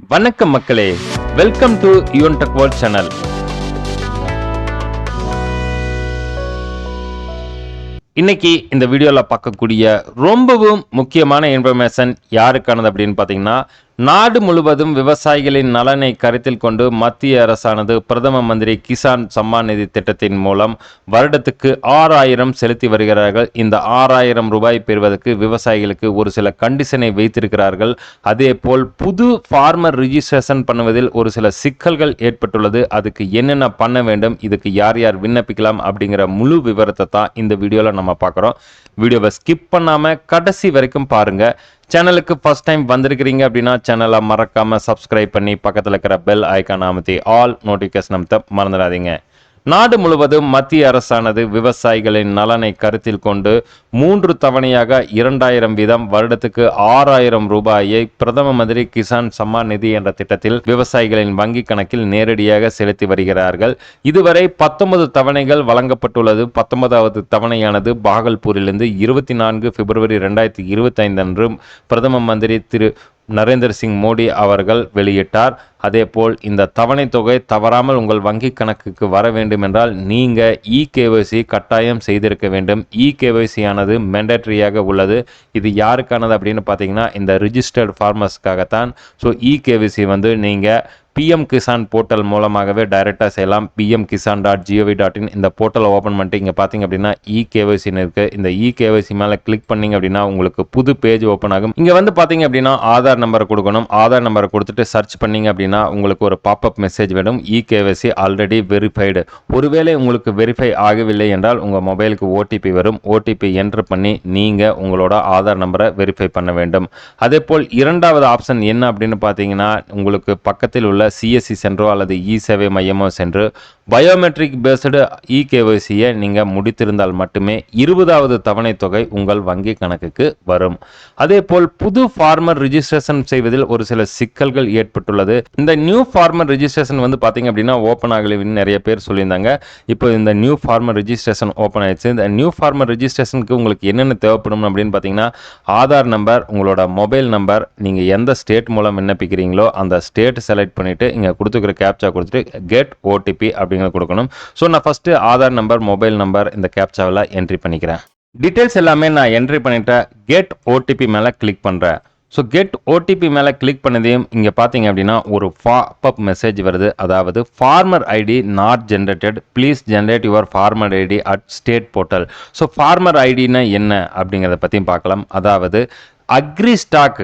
வணக்கம் மக்களே. Welcome to Yuvan tech world channel இன்னைக்கு இந்த வீடியோவில் பார்க்கக்கூடிய ரொம்பவும் முக்கியமான இன்ஃபர்மேஷன் யாருக்கானது அப்படின்னு பார்த்தீங்கன்னா நாடு முழுவதும் விவசாயிகளின் நலனை கருத்தில் கொண்டு மத்திய அரசானது பிரதம மந்திரி கிசான் சம்மான் நிதி திட்டத்தின் மூலம் வருடத்துக்கு ஆறாயிரம் செலுத்தி வருகிறார்கள். இந்த ஆறாயிரம் ரூபாய் பெறுவதற்கு விவசாயிகளுக்கு ஒரு சில கண்டிஷனை வைத்திருக்கிறார்கள். அதே போல் புது ஃபார்மர் ரிஜிஸ்ட்ரேஷன் பண்ணுவதில் ஒரு சில சிக்கல்கள் ஏற்பட்டுள்ளது. அதுக்கு என்னென்ன பண்ண வேண்டும் இதுக்கு யார் யார் விண்ணப்பிக்கலாம் அப்படிங்கிற முழு விவரத்தை தான் இந்த வீடியோவில் நம்ம பார்க்குறோம். வீடியோவை ஸ்கிப் பண்ணாமல் கடைசி வரைக்கும் பாருங்கள் சேனலுக்கு ஃபர்ஸ்ட் டைம் வந்திருக்கிறீங்க அப்படின்னா சேனலை மறக்காமல் சப்ஸ்கிரைப் பண்ணி பக்கத்தில் இருக்கிற பெல் ஐக்கான் அமைத்தி ஆல் நோட்டிஃபிகேஷன் அமைத்த மறந்துடாதீங்க. நாடு முழுவதும் மத்திய அரசானது விவசாயிகளின் நலனை கருத்தில் கொண்டு மூன்று தவணையாக இரண்டாயிரம் வீதம் வருடத்துக்கு ஆறாயிரம் ரூபாயை பிரதம மந்திரி கிசான் சம்மான் நிதி என்ற திட்டத்தில் விவசாயிகளின் வங்கி கணக்கில் நேரடியாக செலுத்தி வருகிறார்கள். இதுவரை பத்தொன்பது தவணைகள் வழங்கப்பட்டுள்ளது. பத்தொன்பதாவது தவணையானது பாகல்பூரிலிருந்து இருபத்தி நான்கு பிப்ரவரி ரெண்டாயிரத்தி இருபத்தி ஐந்து அன்று பிரதம மந்திரி திரு நரேந்திர சிங் மோடி அவர்கள் வெளியிட்டார். அதேபோல் இந்த தவணை தொகை தவறாமல் உங்கள் வங்கி கணக்குக்கு வர வேண்டும் என்றால் நீங்கள் இ கேஒய்சி கட்டாயம் செய்திருக்க வேண்டும். இ கேஒய்சியானது மேண்டட்ரியாக உள்ளது. இது யாருக்கானது அப்படின்னு பார்த்தீங்கன்னா இந்த ரிஜிஸ்டர்ட் ஃபார்மர்ஸ்க்காகத்தான் ஸோ இ கேஒய்சி வந்து நீங்கள் பிஎம் கிசான் போர்ட்டல் மூலமாகவே டைரெக்டாக செய்யலாம். PM Kisan dot gov dot in இந்த போர்ட்டலை ஓப்பன் பண்ணிட்டு இங்கே பார்த்தீங்க அப்படின்னா இ கேவைசின்னு இருக்குது இந்த இ கேவைசி மேலே கிளிக் பண்ணீங்க அப்படின்னா உங்களுக்கு புது பேஜ் ஓப்பன் ஆகும். இங்கே வந்து பார்த்தீங்க அப்படின்னா ஆதார் நம்பரை கொடுக்கணும். ஆதார் நம்பரை கொடுத்துட்டு சர்ச் பண்ணீங்க அப்படின்னா உங்களுக்கு ஒரு பாப்அப் மெசேஜ் வேணும். இ கேவைசி ஆல்ரெடி வெரிஃபைடு ஒருவேளை உங்களுக்கு வெரிஃபை ஆகவில்லை என்றால் உங்கள் மொபைலுக்கு ஓடிபி வரும். ஓடிபி என்ட்ரு பண்ணி நீங்கள் உங்களோட ஆதார் நம்பரை வெரிஃபை பண்ண வேண்டும். அதே போல் இரண்டாவது ஆப்ஷன் என்ன அப்படின்னு பார்த்தீங்கன்னா உங்களுக்கு பக்கத்தில் உள்ள சிஎஸ்சி சென்றோ அல்லது இ சேவை மையமோ சென்று பயோமெட்ரிக் பேஸ்டு இ கேஒய்சியை நீங்கள் முடித்திருந்தால் மட்டுமே இருபதாவது தவணை தொகை உங்கள் வங்கி கணக்குக்கு வரும். அதே போல் புது ஃபார்மர் ரிஜிஸ்ட்ரேஷன் செய்வதில் ஒரு சில சிக்கல்கள் ஏற்பட்டுள்ளது. இந்த நியூ ஃபார்மர் ரிஜிஸ்ட்ரேஷன் வந்து பார்த்தீங்க அப்படின்னா ஓப்பன் ஆகலைன்னு நிறைய பேர் சொல்லியிருந்தாங்க. இப்போ இந்த நியூ ஃபார்மர் ரிஜிஸ்ட்ரேஷன் ஓப்பன் ஆயிடுச்சு. இந்த நியூ ஃபார்மர் ரிஜிஸ்ட்ரேஷனுக்கு உங்களுக்கு என்னென்ன தேவைப்படும் அப்படின்னு பார்த்தீங்கன்னா ஆதார் நம்பர் உங்களோட மொபைல் நம்பர் நீங்கள் எந்த ஸ்டேட் மூலம் விண்ணப்பிக்கிறீங்களோ அந்த ஸ்டேட் செலக்ட் பண்ணிவிட்டு இங்கே கொடுத்துக்கிற கேப்சா கொடுத்துட்டு கெட் ஓடிபி அப்படின்னு அப்படிங்கிறத கொடுக்கணும். ஸோ நான் first Aadhaar number mobile number இந்த கேப்சாவில் என்ட்ரி பண்ணிக்கிறேன். டீட்டெயில்ஸ் எல்லாமே நான் என்ட்ரி பண்ணிட்டேன் கெட் ஓடிபி மேலே கிளிக் பண்ணுறேன் ஸோ கெட் ஓடிபி மேலே கிளிக் பண்ணதையும் இங்கே பார்த்தீங்க அப்படின்னா ஒரு ஃபாப்அப் மெசேஜ் வருது. அதாவது farmer ID not generated please generate your farmer ID at state portal so farmer ஐடினா என்ன அப்படிங்கிறத பற்றியும் பார்க்கலாம். அதாவது அக்ரி ஸ்டாக்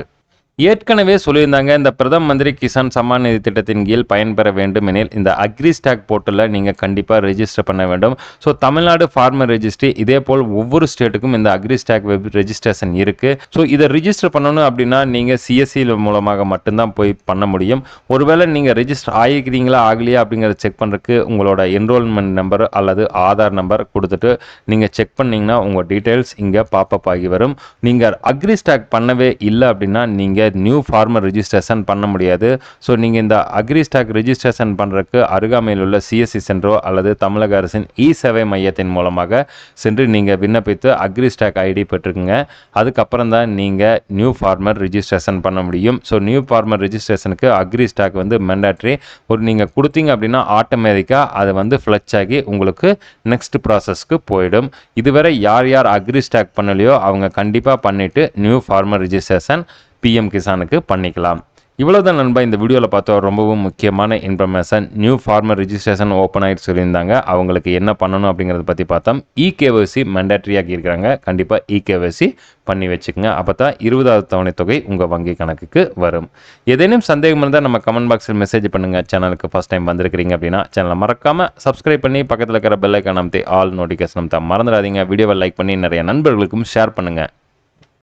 ஏற்கனவே சொல்லியிருந்தாங்க இந்த பிரதம மந்திரி கிசான் சம்மான் நிதி திட்டத்தின் கீழ் பயன்பெற வேண்டும் எனில் இந்த அக்ரி ஸ்டாக் போர்ட்டலில் நீங்கள் கண்டிப்பாக ரெஜிஸ்டர் பண்ண வேண்டும். ஸோ தமிழ்நாடு ஃபார்மர் ரெஜிஸ்ட்ரி இதே போல் ஒவ்வொரு ஸ்டேட்டுக்கும் இந்த அக்ரி ஸ்டாக் வெப் ரெஜிஸ்ட்ரேஷன் இருக்குது ஸோ இதை ரிஜிஸ்டர் பண்ணணும் அப்படின்னா நீங்கள் சிஎஸ்சி மூலமாக மட்டும்தான் போய் பண்ண முடியும். ஒருவேளை நீங்கள் ரெஜிஸ்டர் ஆகிக்கிறீங்களா ஆகலையா அப்படிங்கிறத செக் பண்ணுறதுக்கு உங்களோட என்ரோல்மெண்ட் நம்பர் அல்லது ஆதார் நம்பர் கொடுத்துட்டு நீங்கள் செக் பண்ணிங்கன்னா உங்கள் டீட்டெயில்ஸ் இங்கே பாப்பப் ஆகி வரும். நீங்கள் அக்ரி ஸ்டாக் பண்ணவே இல்லை அப்படின்னா நீங்கள் நியூ ஃபார்மர் ரிஜிஸ்ட்ரேஷன் பண்ண முடியாது. ஸோ நீங்கள் இந்த அக்ரி ஸ்டாக் ரிஜிஸ்ட்ரேஷன் பண்ணுறதுக்கு அருகாமையில் உள்ள சிஎஸ்சி சென்டரோ அல்லது தமிழக அரசின் இ சேவை மையத்தின் மூலமாக சென்று நீங்கள் விண்ணப்பித்து அக்ரி ஸ்டாக் ஐடி பெற்றுக்குங்க. அதுக்கப்புறம் தான் நீங்கள் நியூ ஃபார்மர் ரிஜிஸ்ட்ரேஷன் பண்ண முடியும். ஸோ நியூ ஃபார்மர் ரிஜிஸ்ட்ரேஷனுக்கு அக்ரி ஸ்டாக் வந்து மெண்டாட்ரி ஒரு நீங்கள் கொடுத்தீங்க அப்படின்னா ஆட்டோமேட்டிக்காக அது வந்து ஃப்ளச் ஆகி உங்களுக்கு நெக்ஸ்ட் ப்ராசஸ்க்கு போயிடும். இதுவரை யார் யார் அக்ரி ஸ்டாக் பண்ணலையோ அவங்க கண்டிப்பாக பண்ணிவிட்டு நியூ ஃபார்மர் ரிஜிஸ்ட்ரேஷன் பிஎம் கிசானுக்கு பண்ணிக்கலாம். இவ்வளோதான் நண்பா இந்த வீடியோவில் பார்த்தோம் ரொம்பவும் முக்கியமான information new farmer registration open ஆகிட்டு சொல்லியிருந்தாங்க. அவங்களுக்கு என்ன பண்ணணும் அப்படிங்கிறத பற்றி பார்த்தோம். இ மேண்டேட்ரி மெண்டாட்ரியாக இருக்கிறாங்க. கண்டிப்பாக இ பண்ணி வச்சுக்கோங்க. அப்போ தான் இருபதாவது தவணை தொகை உங்கள் வங்கி கணக்குக்கு வரும். ஏதேனும் சந்தேகம் இருந்தால் நம்ம கமெண்ட் பாக்ஸில் மெசேஜ் பண்ணுங்கள் சேனலுக்கு ஃபஸ்ட் டைம் வந்திருக்கிறீங்க அப்படின்னா சேனலை மறக்காமல் சப்ஸ்கிரைப் பண்ணி பக்கத்தில் இருக்கிற பெல்லைக்கான அமைத்து ஆல் நோட்டிஃபிகேஷன் அமைத்த மறந்துடாதீங்க. வீடியோவை லைக் பண்ணி நிறைய நண்பர்களுக்கும் ஷேர் பண்ணுங்கள்